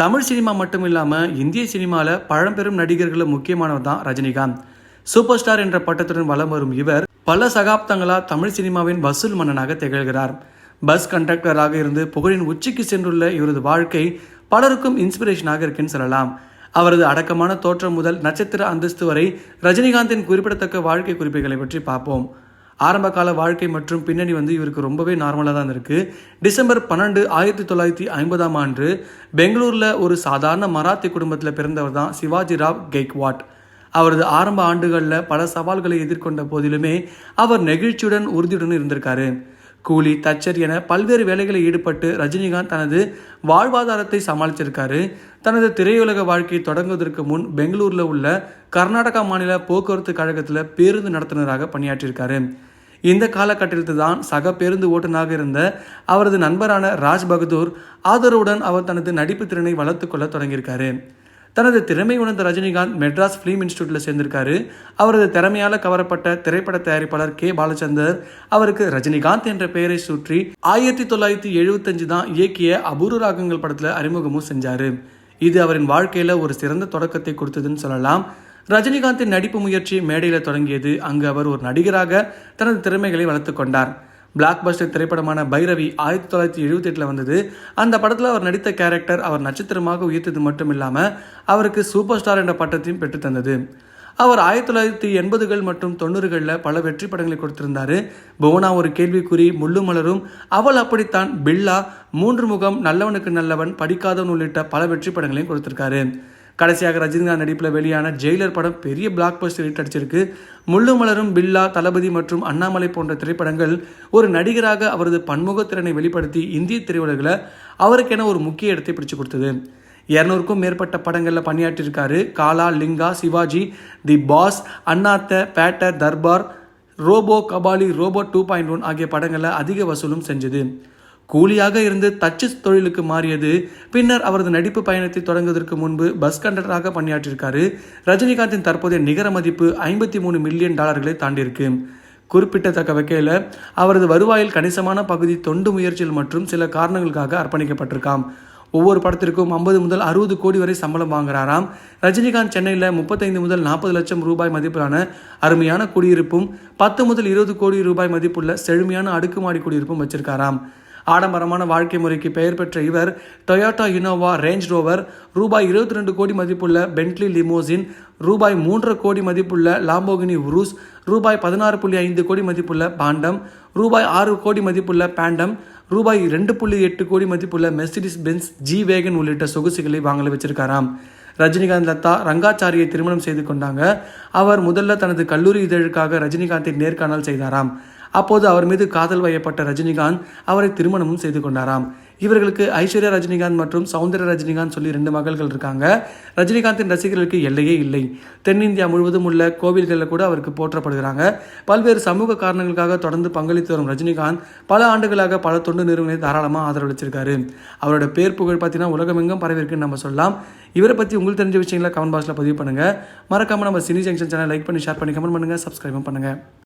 Tamil cinema மட்டும் இல்லாமல் இந்திய சினிமாவில் பழம்பெரும் நடிகர்களும் முக்கியமானவர் தான் ரஜினிகாந்த். சூப்பர் ஸ்டார் என்ற பட்டத்துடன் வலம் வரும் இவர் பல சகாப்தங்களா தமிழ் சினிமாவின் வசூல் மன்னனாக திகழ்கிறார். பஸ் கண்டக்டராக இருந்து புகழின் உச்சிக்கு சென்றுள்ள இவரது வாழ்க்கை பலருக்கும் இன்ஸ்பிரேஷனாக இருக்குன்னு சொல்லலாம். அவரது அடக்கமான தோற்றம் முதல் நட்சத்திர அந்தஸ்து வரை ரஜினிகாந்தின் குறிப்பிடத்தக்க வாழ்க்கை குறிப்புகளை பற்றி பார்ப்போம். ஆரம்ப கால வாழ்க்கை மற்றும் பின்னணி வந்து இவருக்கு ரொம்பவே நார்மலாக தான் இருக்கு. டிசம்பர் பன்னெண்டு ஆயிரத்தி தொள்ளாயிரத்தி ஐம்பதாம் ஆண்டு பெங்களூரில் ஒரு சாதாரண மராத்தி குடும்பத்தில் பிறந்தவர் தான் சிவாஜி ராவ் கெய்க்வாட். அவரது ஆரம்ப ஆண்டுகளில் பல சவால்களை எதிர்கொண்ட போதிலுமே அவர் நெகிழ்ச்சியுடன் உறுதியுடன் இருந்திருக்காரு. கூலி தச்சர் என பல்வேறு வேலைகளில் ஈடுபட்டு ரஜினிகாந்த் தனது வாழ்வாதாரத்தை சமாளிச்சிருக்காரு. தனது திரையுலக வாழ்க்கையை தொடங்குவதற்கு முன் பெங்களூரில் உள்ள கர்நாடகா மாநில போக்குவரத்து கழகத்தில் பேருந்து நடத்துனராக பணியாற்றியிருக்காரு. இந்த காலகட்டத்தில் தான் சக பேருந்து ஓட்டுநராக இருந்த அவரது நண்பரான ராஜ் பகதூர் ஆதரவுடன் அவர் தனது நடிப்பு திறனை வளர்த்து கொள்ள தொடங்கியிருக்காரு. தனது திறமை உணர்ந்த ரஜினிகாந்த் மெட்ராஸ் ஃபிலிம் இன்ஸ்டியூட்டில் சேர்ந்திருக்காரு. அவரது திறமையால் கவரப்பட்ட திரைப்பட தயாரிப்பாளர் கே. பாலச்சந்தர் அவருக்கு ரஜினிகாந்த் என்ற பெயரை சுற்றி ஆயிரத்தி தொள்ளாயிரத்தி எழுபத்தஞ்சு தான் இயக்கிய அபூர்வ ராகங்கள் படத்தில் அறிமுகமும் செஞ்சார். இது அவரின் வாழ்க்கையில் ஒரு சிறந்த தொடக்கத்தை கொடுத்ததுன்னு சொல்லலாம். ரஜினிகாந்தின் நடிப்பு முயற்சி மேடையில் தொடங்கியது. அங்கு அவர் ஒரு நடிகராக தனது திறமைகளை வளர்த்து கொண்டார். பிளாக் பஸ்டர் திரைப்படமான பைரவி ஆயிரத்தி தொள்ளாயிரத்தி எழுபத்தி எட்டில் வந்தது. அந்த படத்தில் அவர் நடித்த கேரக்டர் அவர் நட்சத்திரமாக உயர்த்தது மட்டும் இல்லாமல் அவருக்கு சூப்பர் ஸ்டார் என்ற பட்டத்தையும் பெற்றுத்தந்தது அவர் ஆயிரத்தி தொள்ளாயிரத்தி எண்பதுகள் மற்றும் தொண்ணூறுகளில் பல வெற்றி படங்களை கொடுத்திருந்தார். புவனா ஒரு கேள்விக்குறி முள்ளு மலரும் அவள் அப்படித்தான் பில்லா மூன்று முகம் நல்லவனுக்கு நல்லவன் படிக்காதவன் உள்ளிட்ட பல வெற்றி படங்களையும் கொடுத்திருக்காரு. கடைசியாக ரஜினிகாந்த் நடிப்பில் வெளியான ஜெயிலர் படம் பெரிய பிளாக் பஸ்டர் ஹிட் அடிச்சிருக்கு. முள்ளு மலரும் பில்லா தளபதி மற்றும் அண்ணாமலை போன்ற திரைப்படங்கள் ஒரு நடிகராக அவரது பன்முகத்திறனை வெளிப்படுத்தி இந்திய திரையுலகில் அவருக்கென ஒரு முக்கிய இடத்தை பிடிச்சு கொடுத்தது. இரநூறுக்கும் மேற்பட்ட படங்களில் பணியாற்றியிருக்காரு. Kaala Lingaa Sivaji the boss Annaatthe batter Darbar Robo Kabali Robo two point one ஆகிய படங்களில் அதிக வசூலும் செஞ்சது. கூலியாக இருந்து தச்சு தொழிலுக்கு மாறியது. பின்னர் அவரது நடிப்பு பயணத்தை தொடங்குவதற்கு முன்பு பஸ் கண்டக்டராக பணியாற்றியிருக்காரு. ரஜினிகாந்தின் தற்போதைய நிகர மதிப்பு ஐம்பத்தி மூணு மில்லியன் டாலர்களை தாண்டியிருக்கு. குறிப்பிட்டத்தக்க வகையில் அவரது வருவாயில் கணிசமான பகுதி தொண்டு முயற்சிகள் மற்றும் சில காரணங்களுக்காக அர்ப்பணிக்கப்பட்டிருக்காம். ஒவ்வொரு படத்திற்கும் ஐம்பது முதல் அறுபது கோடி வரை சம்பளம் வாங்குறாராம். ரஜினிகாந்த் சென்னையில் முப்பத்தைந்து முதல் நாற்பது லட்சம் ரூபாய் மதிப்பிலான அருமையான குடியிருப்பும் பத்து முதல் இருபது கோடி ரூபாய் மதிப்புள்ள செழுமையான அடுக்குமாடி குடியிருப்பும் வச்சிருக்காராம். ஆடம்பரமான வாழ்க்கை முறைக்கு பெயர் பெற்ற இவர் டொயோட்டா இனோவா ரேஞ்ச் ரோவர் ரூபாய் இருபத்தி ரெண்டு கோடி மதிப்புள்ள பென்ட்லி லிமோசின் ரூபாய் மூன்று கோடி மதிப்புள்ள லாம்போகினி உருஸ் ரூபாய் பதினாறு புள்ளி ஐந்து கோடி மதிப்புள்ள பாண்டம் ரூபாய் ஆறு கோடி மதிப்புள்ள பேண்டம் ரூபாய் ரெண்டு புள்ளி எட்டு கோடி மதிப்புள்ள மெர்சிடிஸ் பென்ஸ் ஜி வேகன் உள்ளிட்ட சொகுசுகளை வாங்கல வச்சிருக்காராம். ரஜினிகாந்த் லதா ரங்காச்சாரியை திருமணம் செய்து கொண்டாங்க. அவர் முதல்ல தனது கல்லூரி இதழுக்காக ரஜினிகாந்தை நேர்காணல் செய்தாராம். அப்போது அவர் மீது காதல் வயப்பட்ட ரஜினிகாந்த் அவரை திருமணமும் செய்து கொண்டாராம். இவர்களுக்கு ஐஸ்வர்யா ரஜினிகாந்த் மற்றும் சௌந்தர்ய ரஜினிகாந்த் சொல்லி ரெண்டு மகள்கள் இருக்காங்க. ரஜினிகாந்தின் ரசிகர்களுக்கு எல்லையே இல்லை. தென்னிந்தியா முழுவதும் உள்ள கோவில்களில் கூட அவருக்கு போற்றப்படுகிறாங்க. பல்வேறு சமூக காரணங்களுக்காக தொடர்ந்து பங்களித்து வரும் ரஜினிகாந்த் பல ஆண்டுகளாக பல தொண்டு நிறுவனங்களை தாராளமாக ஆதரவளிச்சிருக்காரு. அவரோட பேர் புகழ் பார்த்தீங்கன்னா உலகமெங்கும் பரவிருக்குன்னு நம்ம சொல்லலாம். இவரை பற்றி உங்களுக்கு தெரிஞ்ச விஷயங்களை கமெண்ட் பாக்ஸில் பதிவு பண்ணுங்கள் மறக்காமல் நம்ம சினி ஜங்ஷன் சேனல் லைக் பண்ணி ஷேர் பண்ணி கமெண்ட் பண்ணுங்கள் சப்ஸ்கிரைபும் பண்ணுங்கள்